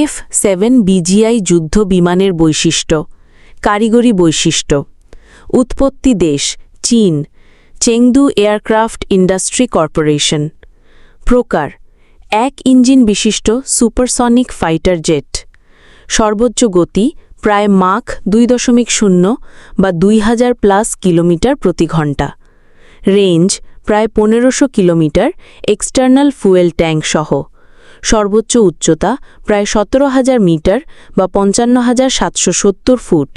F seven BGI যুদ্ধ বিমানের বৈশিষ্ট্য, কারিগরি বৈশিষ্ট্য। উৎপত্তি দেশ, চীন, চেংদু এয়ারক্রাফট ইন্ডাস্ট্রি কর্পোরেশন। প্রকার, এক ইঞ্জিন বিশিষ্ট সুপারসনিক ফাইটার জেট। সর্বোচ্চ গতি প্রায় মাখ দুই দশমিক শূন্য বা দুই হাজার প্লাস কিলোমিটার প্রতি ঘণ্টা। রেঞ্জ প্রায় পনেরোশো কিলোমিটার এক্সটার্নাল ফুয়েল ট্যাঙ্ক সহ। সর্বোচ্চ উচ্চতা প্রায় সতেরো হাজার মিটার বা পঞ্চান্ন হাজার সাতশো সত্তর ফুট।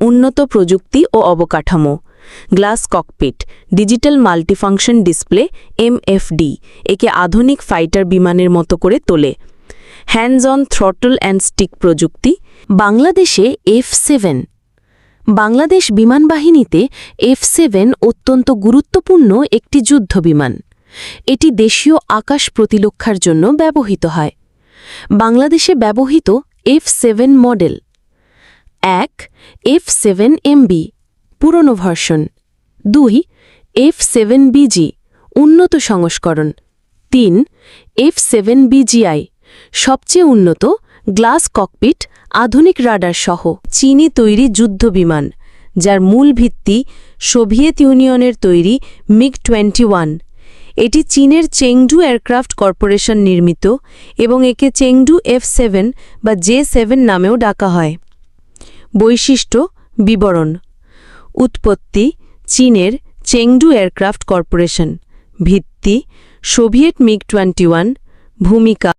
উন্নত প্রযুক্তি ও অবকাঠামো। Glass cockpit, digital multifunction display, MFD, একে আধুনিক ফাইটার বিমানের মতো করে তোলে। Hands on throttle and stick প্রযুক্তি, বাংলাদেশে এফ সেভেন। বাংলাদেশ বিমান বাহিনীতে এফ সেভেন অত্যন্ত গুরুত্বপূর্ণ একটি যুদ্ধবিমান এটি দেশীয় আকাশ প্রতিরক্ষার জন্য ব্যবহৃত হয়। বাংলাদেশে ব্যবহৃত এফ সেভেন মডেল এক এফ সেভেন এমবি পুরনো ভার্সন। দুই এফ সেভেন বিজি উন্নত সংস্করণ। তিন এফ সেভেন বিজিআই সবচেয়ে উন্নত গ্লাস ককপিট আধুনিক রাডার সহ। চীনে তৈরি যুদ্ধবিমান যার মূল ভিত্তি সোভিয়েত ইউনিয়নের তৈরি মিগ টোয়েন্টি ওয়ান। এটি চীনের চেংডু এয়ারক্রাফট কর্পোরেশন নির্মিত এবং একে চেংডু এফ সেভেন বা জে সেভেন নামেও ডাকা হয়। বৈশিষ্ট্য, বিবরণ। উৎপত্তি, চীনের চেংডু এয়ারক্রাফট কর্পোরেশন। ভিত্তি সোভিয়েট মিগ টোয়েন্টি ভূমিকা